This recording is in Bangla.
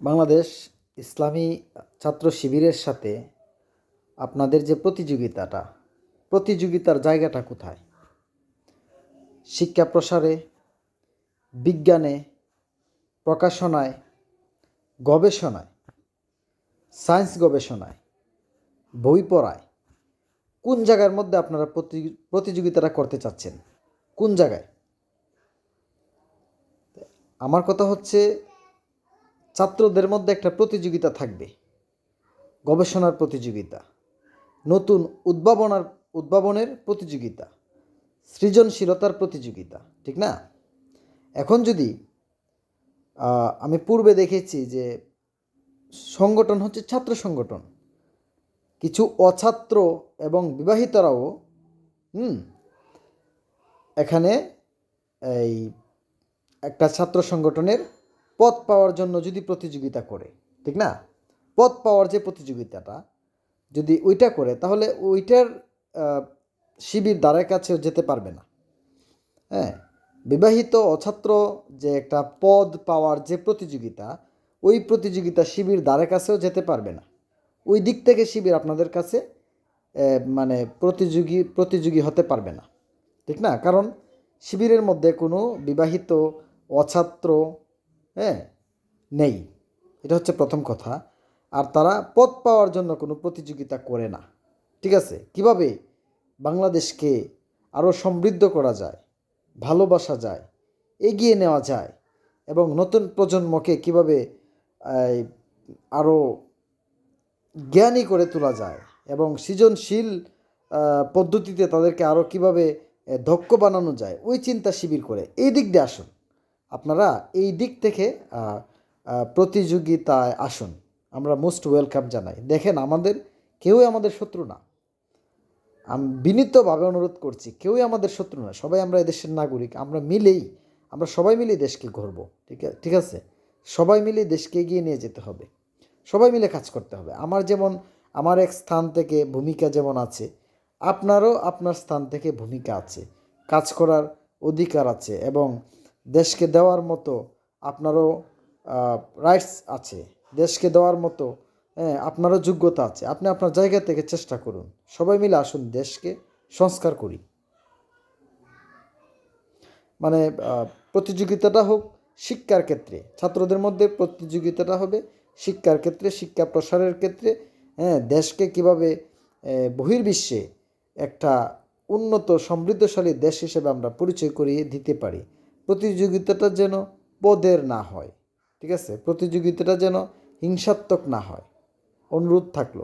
বাংলাদেশ ইসলামী ছাত্র শিবিরের সাথে আপনাদের যে প্রতিযোগিতাটা, প্রতিযোগিতার জায়গাটা কোথায়? শিক্ষা প্রসারে, বিজ্ঞানে, প্রকাশনায়, গবেষণায়, সায়েন্স গবেষণায়, বই পড়ায়, কোন জায়গার মধ্যে আপনারা প্রতি, প্রতিযোগিতাটা করতে চাচ্ছেন? কোন জায়গায়? আমার কথা হচ্ছে ছাত্রদের মধ্যে একটা প্রতিযোগিতা থাকবে। গবেষণার প্রতিযোগিতা, নতুন উদ্ভাবনার, উদ্ভাবনের প্রতিযোগিতা, সৃজনশীলতার প্রতিযোগিতা, ঠিক না? এখন যদি আমি পূর্বে দেখেছি যে সংগঠন হচ্ছে ছাত্র সংগঠন। কিছু অছাত্র এবং বিবাহিতরাও, হুম, এখানে এই একটা ছাত্র সংগঠনের পদ পাওয়ার জন্য যদি প্রতিযোগিতা করে, ঠিক না? পদ পাওয়ার যে প্রতিযোগিতাটা, যদি ওইটা করে, তাহলে ওইটার শিবির দ্বারের কাছেও যেতে পারবে না। হ্যাঁ বিবাহিত অছাত্র যে একটা পদ পাওয়ার যে প্রতিযোগিতা, ওই প্রতিযোগিতা শিবির দ্বারের কাছেও যেতে পারবে না। ওই দিক থেকে শিবির আপনাদের কাছে মানে প্রতিযোগী প্রতিযোগী হতে পারবে না। ঠিক না? কারণ শিবিরের মধ্যে কোনো বিবাহিত অছাত্র হ্যাঁ নেই। এটা হচ্ছে প্রথম কথা। আর তারা পদ পাওয়ার জন্য কোনো প্রতিযোগিতা করে না। ঠিক আছে? কীভাবে বাংলাদেশকে আরও সমৃদ্ধ করা যায়, ভালোবাসা যায়, এগিয়ে নেওয়া যায়, এবং নতুন প্রজন্মকে কীভাবে আরও জ্ঞানী করে তোলা যায়, এবং সৃজনশীল পদ্ধতিতে তাদেরকে আরও কীভাবে দক্ষ বানানো যায়, ওই চিন্তা শিবির করে। এই দিক দিয়ে আসুন। আপনারা এই দিক থেকে প্রতিযোগিতায় আসুন। আমরা মোস্ট ওয়েলকাম জানাই। দেখেন, আমাদের কেউই আমাদের শত্রু না। আমি, বিনীতভাবে অনুরোধ করছি, কেউই আমাদের শত্রু না। সবাই আমরা এদেশের নাগরিক, আমরা মিলেই, আমরা সবাই মিলেই দেশকে ঘুরবো ঠিক আছে ঠিক আছে? সবাই মিলে দেশকে এগিয়ে নিয়ে যেতে হবে। সবাই মিলে কাজ করতে হবে। আমার যেমন, আমার এক স্থান থেকে ভূমিকা যেমন আছে, আপনারও আপনার স্থান থেকে ভূমিকা আছে। কাজ করার অধিকার আছে এবং দেশকে দেওয়ার মতো আপনারও রাইটস আছে। দেশকে দেওয়ার মতো হ্যাঁ আপনারও যোগ্যতা আছে। আপনি আপনার জায়গা থেকে চেষ্টা করুন। সবাই মিলে আসুন, দেশকে সংস্কার করি। মানে প্রতিযোগিতাটা হোক শিক্ষার ক্ষেত্রে, ছাত্রদের মধ্যে প্রতিযোগিতাটা হবে শিক্ষার ক্ষেত্রে, শিক্ষা প্রসারের ক্ষেত্রে হ্যাঁ দেশকে কীভাবে বহির্বিশ্বে একটা উন্নত, সমৃদ্ধশালী দেশ হিসেবে আমরা পরিচয় করিয়ে দিতে পারি। প্রতিযোগিতাটা যেন পদের না হয় ঠিক আছে? প্রতিযোগিতাটা যেন হিংসাত্মক না হয়। অনুরোধ থাকল।